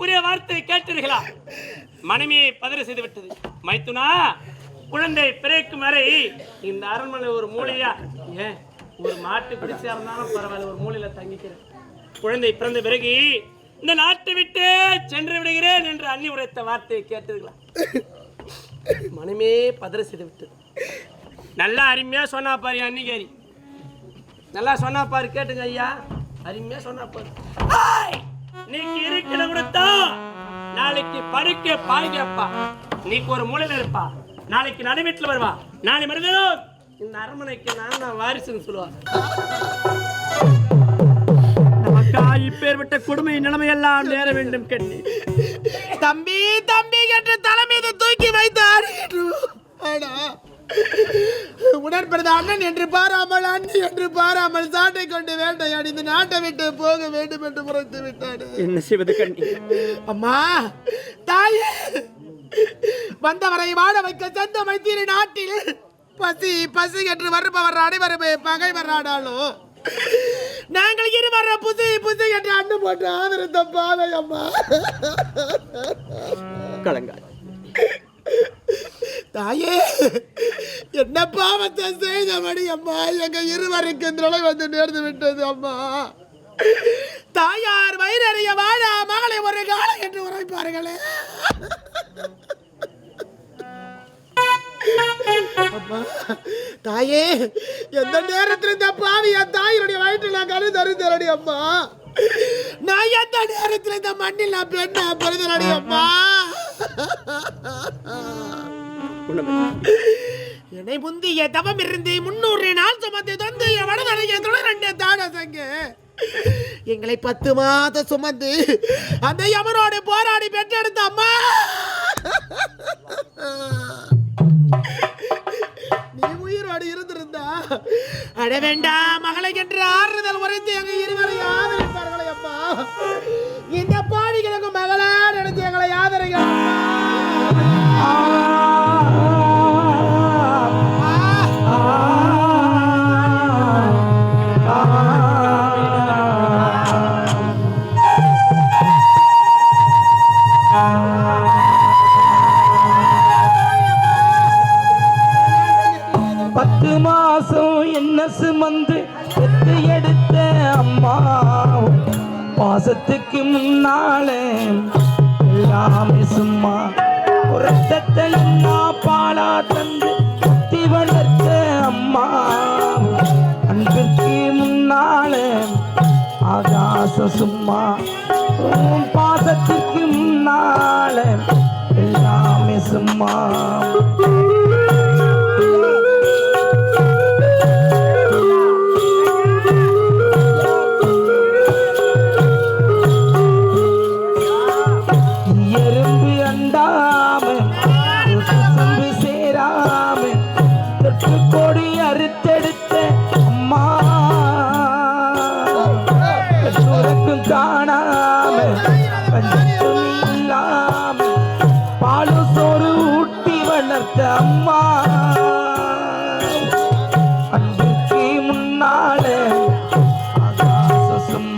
உரிய வார்த்தையை கேட்டீர்களா? மனைவியை பதற செய்து விட்டது மைத்துனா குழந்தை பிறக்கும் வரை இந்த அரண்மனை ஒரு மூலையா? ஏன் ஒரு மாட்டு பிடிச்சா இருந்தாலும் பரவாயில்ல ஒரு மூலையில தங்கிக்கிறேன். குழந்தை பிறந்த பிறகு இந்த நாட்டை விட்டு சென்று விடுகிறேன் என்று அண்ணி உரைத்த வார்த்தையை கேட்டீர்களா? மனமே பதற செய்து விட்டது நல்லா அருமையா சொன்னா பாரு அன்னிகாரி. நல்லா சொன்னா பாரு கேட்டுங்க ஐயா. அருமையா சொன்னா பாரு. ஆய்! நீக்கு இருக்கிற கொடுத்தா நாளைக்கு படுக்க பாய் கேப்பா நீக்கு ஒரு மூலையில இருப்பா. நாளைக்கு நடுவீட்டுல வருவா. நாளை மருந்ததும் இந்த அரண்மனைக்கு நான் தான் வாரிசுன்னு சொல்லுவாங்க. நமக்கா இப்பேற்பட்ட கொடுமை நிலைமையெல்லாம் நேர வேண்டும் கண்ணி. தம்பி தம்பி என்று தலைமீது தூக்கி வைத்தார். ஆனா உடன்பிறந்த அண்ணன் என்று பாராமல் அண்ணி என்று பாராமல் சாட்டை கொண்டு வேட்டையாடி இந்த நாட்டை விட்டு போக வேண்டும் என்று முறைத்து விட்டாடு என்ன செய்வது கண்ணி? அம்மா தாயே வந்தவரை வாழ வைக்க சொந்த மைத்தீரி நாட்டில். பசி பசி என்று வருபவர் அனைவருமே பகைவர் ஆனாலும் நாங்கள் இருவரும் புசி புசி என்று அண்ணு போட்டு ஆதரித்த பாவை அம்மா. கலங்காய் தாயே என்ன பாவத்தை செய்தபடி அம்மா? எங்க இருவருக்கு நிலை வந்து நேர்ந்து விட்டது அம்மா. தாயார் வயிறறிய வாழ மகளை ஒரு காலம் என்று உரைப்பார்களே. அம்மா, தாயே எந்த நேரத்தில் இந்த பாவி என் தாயினுடைய வயிற்றில் நான் கரு தருந்தரடி அம்மா. நான் எந்த நேரத்தில் இந்த மண்ணில் நான் பெண்ணா பிறந்தனடி அம்மா. என்னை முந்திய தவம் இருந்து முன்னூறு நாள் சுமந்து தந்து வடதலைய ரெண்டு தாடசங்க எங்களை பத்து மாதம் சுமந்து அந்த யமனோடு போராடி பெற்றெடுத்த அம்மா. நீ உயிரோடு இருந்திருந்தா. அட வேண்டாம் மகளை என்று ஆறுதல் உரைத்து எங்க இருவரை ஆதரிப்பார்களே அம்மா. இந்த என்ன சுமந்து பெத்து எடுத்த அம்மா. பாசத்துக்கு முன்னாலே எல்லாமே சும்மா. ரத்தத்தை என்ன பாலா தந்து குத்தி வளர்த்த அம்மா. அன்பிற்கு முன்னாலே ஆகாசம் சும்மா. பாசத்துக்கு முன்னாலே எல்லாமே சும்மா.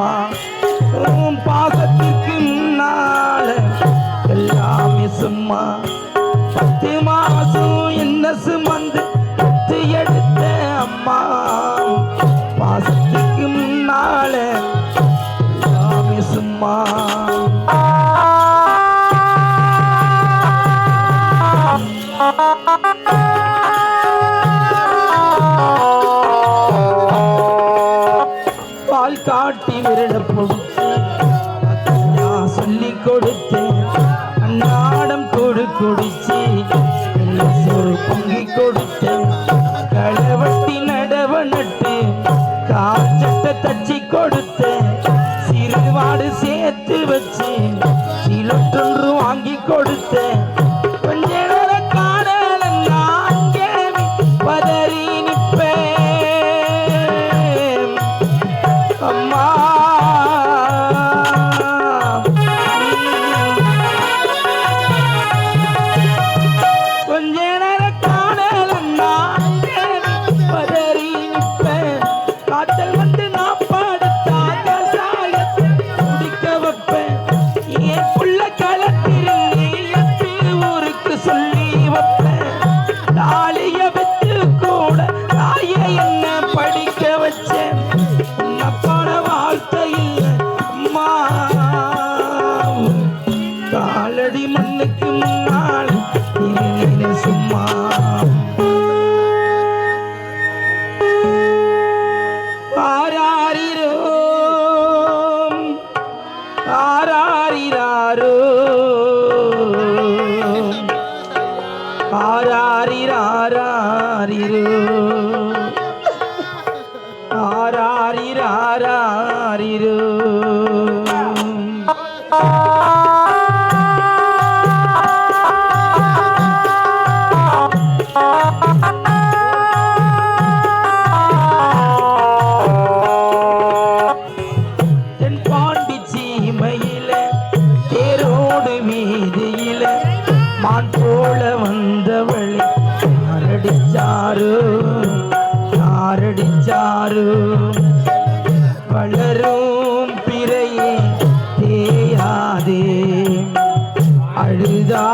ஆகாச உன் ஆராரிராரிரு ஆராரிராரிரு யாரடிச்சாரு வளரும் பிறையே தேயாதே. அழுதா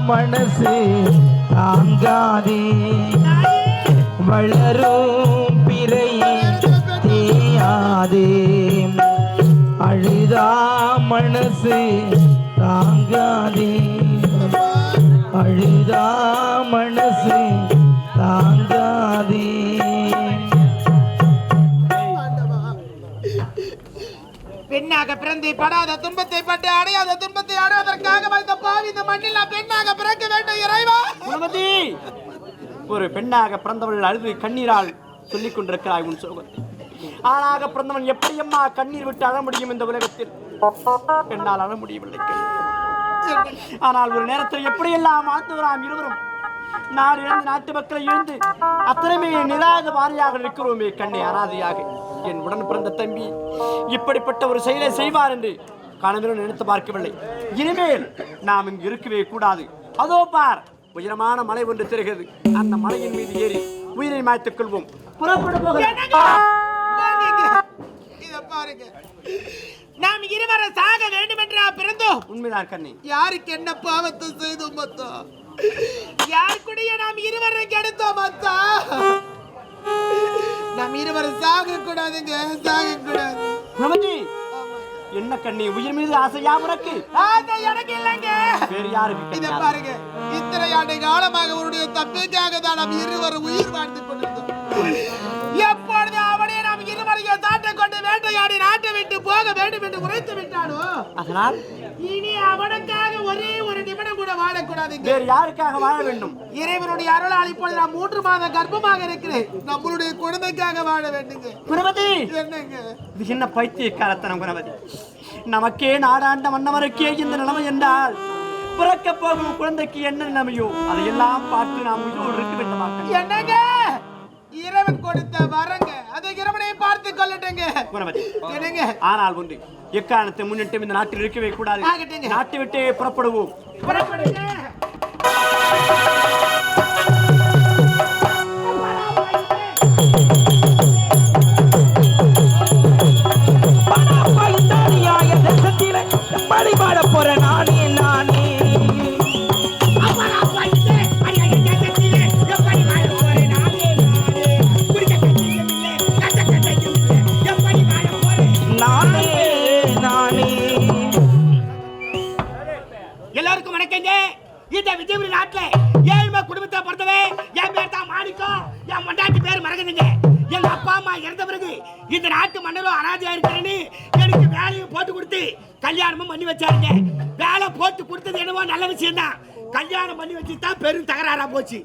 மனசு தாங்காதே. வளரும் பிறையே தேயாதே. அழுதா மனசு தாங்காதே. அழுதா மனசு தாங்காதே. பெண்ணாக பிறந்து படாத துன்பத்தை பட்டு அடையாத துன்பத்தை அடைவதற்காக இந்த பாவி இந்த மண்ணில் நான் பெண்ணாக பிறக்க வேண்டும் இறைவா. குணவதி ஒரு பெண்ணாக பிறந்தவள் அழுது கண்ணீரால் சொல்லிக் கொண்டிருக்கிறாய் உன் சோகத்தை ஆணாக பிறந்தவன் எப்படியம்மா கண்ணீர் விட்டு அழ முடியும் இந்த உலகத்தில்? பெண்ணால் அழ முடியவில்லை. ஆனால் ஒரு நேரத்தில் எப்படியெல்லாம் ஆத்துவராம் இருவரும் நாடு இழந்து நாட்டு மக்களை இழந்து அத்தனைமே நிராத வாரியாக இருக்கிறோமே கண்ணை அனாதையாக. என் உடன் பிறந்த தம்பி இப்படிப்பட்ட ஒரு செயலை செய்வார் என்று கனவிலும் நினைத்து பார்க்கவில்லை. இனிமேல் நாம் இங்கு இருக்கவே கூடாது. அதோ பார் உயரமான மலை ஒன்று தெரிகிறது. அந்த மலையின் மீது ஏறி உயிரை மாய்த்துக் கொள்வோம். நாம் இருவரும் சாக வேண்டும் என்று பிறந்தோம். உண்மைதான் கண்ணி. யாருக்கு என்ன பாவத்தை செய்தோம் மத்தா யாருக்குடைய நாம் இருவரும் கெடுத்தோம் மத்தா நாம் இருவரும் சாக கூடாதுங்க சாக கூடாது குணவதி என்ன கண்ணி உயிர் மீது ஆசையா உனக்கு? எனக்கு இல்லைங்க. வேறு யாருக்கு இத? பாருங்க இத்தனை ஆண்டு காலமாக அவருடைய தப்பிக்காக தான் நாம் இருவரும் உயிர் வாழ்ந்து கொண்டிருந்தோம். வேண்டும் என்று உரைத்து விட்டானோ? அதனால் இனி அவனுக்காக ஒரே ஒரு நிமிடம் கூட வாழக்கூடாதுங்க வேறு யாருக்காக வாழ வேண்டும்? இறைவனுடைய அருளால் இப்பொழுது நான் மூன்று மாத கர்ப்பமாக இருக்கிறேன். நம்மளுடைய குழந்தைக்காக வாழ வேண்டுங்க குணவதி! என்னங்க? இது என்ன பைத்தியக்காரத்தனம் குணவதி? நமக்கே நாடாண்ட மன்னவருக்கே இந்த நிலைமை என்றால் பிறக்க போகும் குழந்தைக்கு என்ன நிலைமையோ? அதையெல்லாம் பார்த்து நாம் உயிரோடு இருக்க வேண்டுமா? கண்ணி? என்னங்க? இறைவன் கொடுத்த வரங்க. இறைவனை பார்த்து கொள்ளட்டுங்க. ஆனால் ஒன்று எக்காரணத்தை முன்னிட்டு இந்த நாட்டில் இருக்கவே கூடாது. நாட்டை விட்டே புறப்படுவோம். புறப்படுங்க. செய்து இந்த விஜயபுரி நாட்டில் ஏழ்மை குடும்பத்தை பொறுத்தவே என் பேர் தான் மாணிக்கம். என் மண்டாட்டி பேர் மறக்குதுங்க எங்க அப்பா அம்மா இறந்த பிறகு இந்த நாட்டு மன்னரும் அனாதையா இருக்கிறேன்னு எனக்கு வேலையும் போட்டு கொடுத்து கல்யாணமும் பண்ணி வச்சாருங்க. வேலை போட்டு கொடுத்தது என்னவோ நல்ல விஷயம் தான் கல்யாணம் பண்ணி வச்சு தான் பெரும் தகராறா போச்சு.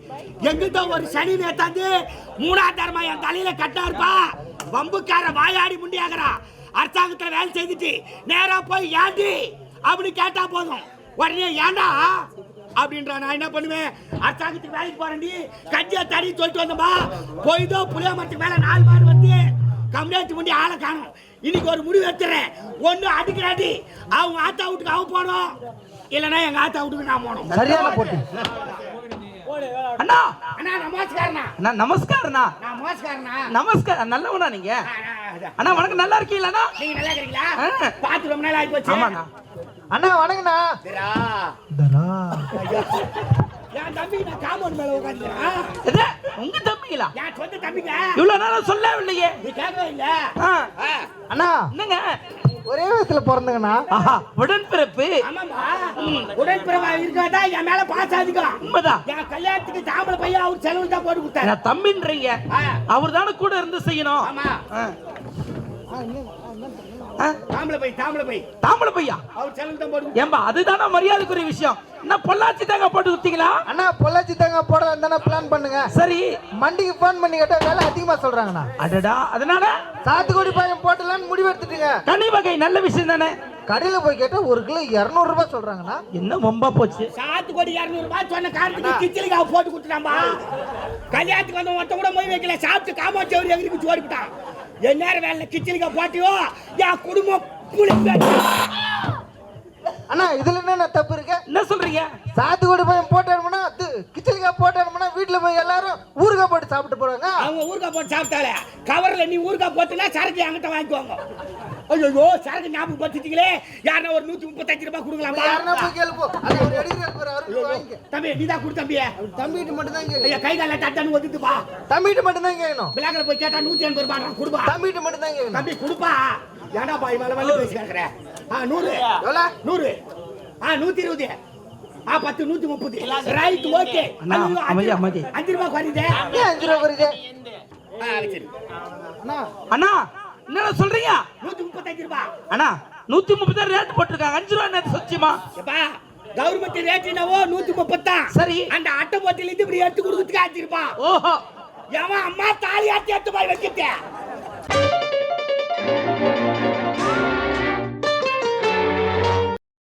எங்கிட்ட ஒரு சனி நேத்தாந்து மூணாம் தரமா என் தலையில கட்டாருப்பா வம்புக்கார வாயாடி முண்டியாகிறா அரசாங்கத்துல வேலை செய்துட்டு நேரா போய் ஏண்டி? அப்படி கேட்டா போதும். உடனே ஏன்டா? அப்படின்ற நான் என்ன பண்ணுவேன்? அரசாங்கத்துக்கு வேலைக்கு போறேன்டி. கஞ்சியா தடி சொல்லிட்டு வந்தோம்பா போய்தோ புளிய மரத்துக்கு மேல நாலு மாடு வந்து கம்யூனிட்டி முடி ஆளை காணும். இன்னைக்கு ஒரு முடிவு எடுத்துறேன். ஒண்ணு அடிக்கிறாடி அவங்க ஆத்தா வீட்டுக்கு அவன் போனோம் இல்லைன்னா எங்க ஆத்தா வீட்டுக்கு நான் போனோம் சரியான போட்டு. அண்ணா! அண்ணா மோசக்காரனா அண்ணா நமஸ்காரண்ணா. நான் மோசக்காரனா நமஸ்காரம் நல்லவனா நீங்க. அண்ணா வணக்கம். நல்லா இருக்கீங்களாண்ணா? நீங்க நல்லா இருக்கிறீங்களா ஆ. பார்த்து ரொம்ப நாள் ஆகி போச்சு. ஆமாண்ணா. அண்ணா வணங்கண்ணா சரியா? என் தம்பி நான் காம்பவுண்ட் மேல உட்காந்துக்கிறேன்? உங்க தம்பிங்களா? என் சொந்த தம்பிங்க. இவ்வளவு நேரம் சொல்லவில்லையே. நீ கேட்கவே இல்ல. அண்ணா. என்னங்க? ஒரே வயசுல பிறந்தங்கண்ணா. ஆஹா. உடன்பிறப்பு. ஆமாம்மா. உடன்பிறவா இருக்கா என் மேல பாச அதிகம். உண்மைதான் என் கல்யாணத்துக்கு தாம்பளை பையன் அவர் செலவு தான் போட்டு கொடுத்தாரு. தம்பின்றீங்க. அவர் தானே கூட இருந்து செய்யணும். ஆமா. ஆ? தாம்பளை பை தாம்பளை பை. தாம்பளை பையா? அவர் செலவு தான் போடுங்க. ஏம்பா அதுதானே மரியாதைக்குரிய விஷயம். என்ன பொள்ளாச்சி தேங்காய் போட்டு குத்திங்களா அண்ணா பொள்ளாச்சி தேங்காய் போடலாம் தானே பிளான் பண்ணுங்க. சரி. மண்டிக்கு ஃபோன் பண்ணி கேட்டா வேலை அதிகமா சொல்றாங்கண்ணா. அடடா அதனால? சாத்துக்குடி பழம் போட்டலாம்னு முடிவு எடுத்துட்டீங்க. கனி வகை நல்ல விஷயம் தானே? கடையில போய் கேட்டா ஒரு கிலோ இருநூறு ரூபாய் சொல்றாங்கண்ணா. என்ன ரொம்ப போச்சு? சாத்துக்குடி இரநூறு ரூபாய் சொன்ன காரணத்துக்கு கிச்சலுக்கு அவ போட்டு கொடுத்துட்டாம்பா கல்யாணத்துக்கு வந்த ஒருத்த கூட மொய் வைக்கல. சாப்பிட்டு காமாட்சி அவர் எகிரி சோடிவிட்டான் என் நேரம் வேலை கிச்சலுக்கு போட்டியோ என் குடும்பம் புளிப்பு. அண்ணா இதுல என்ன தப்பு இருக்கு? என்ன சொல்றீங்க? சாத்துக்குடி பழம் போட்டோம்னா அது கிச்சலிக்காய் போட்டோம்னா வீட்டுல போய் எல்லாரும் ஊறுகாய் போட்டு சாப்பிட்டு போறாங்க. அவங்க ஊறுகாய் போட்டு சாப்பிட்டாலே கவர்ல நீ ஊறுகாய் போட்டுனா சரக்கு என்கிட்ட வாங்கிக்குவாங்க ஐயோ சரக்கு ஞாபகம் படுத்திட்டீங்களே? யாருன்னா ஒரு நூத்தி முப்பத்தஞ்சு ரூபாய் கொடுக்கலாமா? யாருன்னா போய் அது தம்பி நீ தான் கொடு தம்பி. தம்பிட்டு மட்டும் தான் ஐயா கை கால தட்டான்னு ஒதுத்துப்பா தம்பிட்டு மட்டும் தான் கேட்கணும் பிள்ளைகளை போய் கேட்டா நூத்தி எண்பது ரூபாய் கொடுப்பா. தம்பிட்டு மட்டும் தான் கேட்கணும் தம்பி கொடுப்பா. ஏடா பாய் மேல வந்து பேசி கேட்கற ஆ நூறு. நூறு. ஆ நூத்தி இருபது. ஆ பத்து நூத்தி முப்பது. Right okay. அஞ்சு ரூபாய் குறையுது. அஞ்சு ரூபா வருது ஆ, சரி. அண்ணா. அண்ணா. என்ன சொல்றீங்க? நூத்தி முப்பத்தஞ்சு ரூபாய் அண்ணா நூத்தி முப்பது ரேட் போட்டிருக்காங்க. அஞ்சு ரூபா நேத்து சத்தியமா? எப்பா கவர்மெண்ட் ரேட் என்னவோ நூத்தி முப்பத்தான் சரி. அந்த அட்டை போட்டில இருந்து இப்படி எடுத்து கொடுக்கறதுக்கு அஞ்சு ரூபாய் ஓஹோ. எவன் அம்மா தாலி ஆட்டி எடுத்து போய் வைக்கிட்டேன்